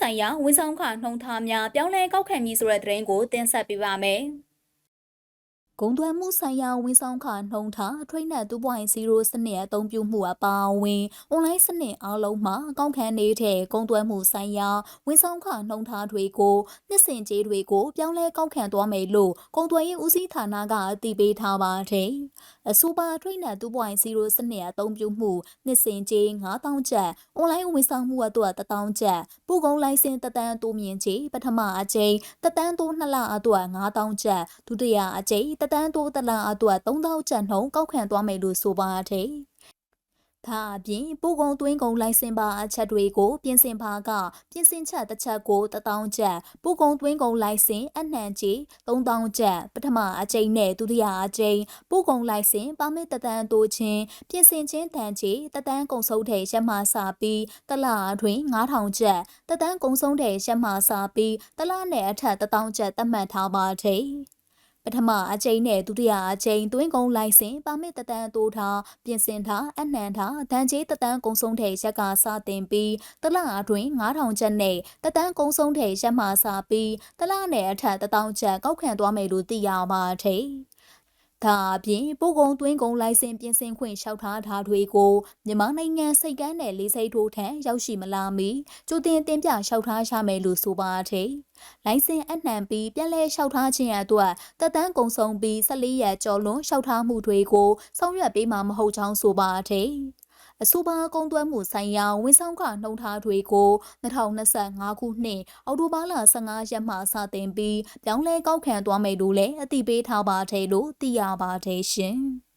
ဆိုင်ရာဝန်ဆောင်ခနှုံထားများပြောင်းလဲကောက်ခံမည်ဆိုတဲ့သတင်းကိုတင်ဆက်ပေးပါမယ်။ ဂုံသွမ်းမှုဆိုင်ရာဝန်ဆောင်ခနှုံထားအထွေးနဲ့2.0စနစ်အသုံးပြုမှုအပါအဝင်အွန်လိုင်းစနစ်အားလုံးမှာအကောင့်ခံနေတဲ့ဂုံသွမ်းမှုဆိုင်ရာဝန်ဆောင်ခနှုံထားတွေကိုနှစ်စင်ကြေးတွေကိုပြောင်းလဲကောက်ခံသွားမယ်လို့ဂုံသွမ်းရေးဦးစီးဌာနကအတည်ပြုထားပါတယ်။အဆိုပါအထွေးနဲ့2.0စနစ်အသုံးပြုမှုနှစ်စင်ကြေး9000ကျပ်အွန်လိုင်းဝန်ဆောင်မှုအတွက်1000ကျပ်ပုဂုံလိုင်စင်တတန်းတိုးမြင့်ကြေးပထမအကြိမ်တတန်းတိုး2လအတွက်9000ကျပ်ဒုတိယအကြိမ်တတန်းတိုးတလအတွက်3000ကျပ်နှုန်းကောက်ခံသွားမယ်လို့ဆိုပါတယ်။ဒါအပြင်ပို့ကုန်သွင်းကုန်လိုင်စင်ပါအချက်တွေကိုပြင်ဆင်ပါကပြင်ဆင်ချက်တစ်ချက်ကို1000ကျပ်ပို့ကုန်သွင်းကုန်လိုင်စင်အနှံကြီး3000ကျပ်ပထမအကြိမ်နဲ့ဒုတိယအကြိမ်ပို့ကုန်လိုင်စင်ပါမစ်တတန်းတိုးခြင်းပြင်ဆင်ခြင်းတန်ကြီးတတန်းကုန်ဆုံးတဲ့ရက်မှစပြီးတလအတွင်း9000ကျပ်တတန်းကုန်ဆုံးတဲ့ရက်မှစပြီးတလနဲ့အထက်1000ကျပ်သတ်မှတ်ထားပါတယ် ပထမအကြိမ်နဲ့ဒုတိယအကြိမ်သွင်းကုန်လိုင်စင်ပါမစ်တတန်းတိုးထားပြင်ဆင်ထားအနှံထားဒဏ်ကြေးတတန်းကုံဆုံးတဲ့ရက်ကစတင်ပြီးတလအတွင်း9000ကျပ်နဲ့တတန်းကုံဆုံးတဲ့ရက်မှစပြီးတလနဲ့အထက်1000ကျပ်ကောက်ခံသွားမယ်လို့သိရပါတယ်။ ဒါအပြင်ပို့ကုန်သွင်းကုန်လိုင်စင်ပြင်ဆင်ခွင့်လျှောက်ထားတာတွေကိုမြန်မာနိုင်ငံစိတ်ကမ်းနယ်လေးစိတ်ထိုးထံရောက်ရှိမလာမီကြိုတင်တင်ပြလျှောက်ထားရမယ်လို့ဆိုပါတယ်။လိုင်စင်အနှံပြီးပြန်လည်လျှောက်ထားခြင်းအတွက်တက်တန်းကုံဆုံးပြီး14ရက်ကျော်လွန်လျှောက်ထားမှုတွေကိုဆောင်ရွက်ပေးမှာမဟုတ်ကြောင်းဆိုပါတယ်။ အဆိုပါကုံသွဲမှုဆိုင်ရာဝန်ဆောင်ခနှုံထားတွေကို2025ခုနှစ်အောက်တိုဘာလ15ရက်မှစတင်ပြီးပြောင်းလဲကောက်ခံသွားမယ်လို့လည်းအသိပေးထားပါတယ်လို့သိရပါတယ်ရှင်။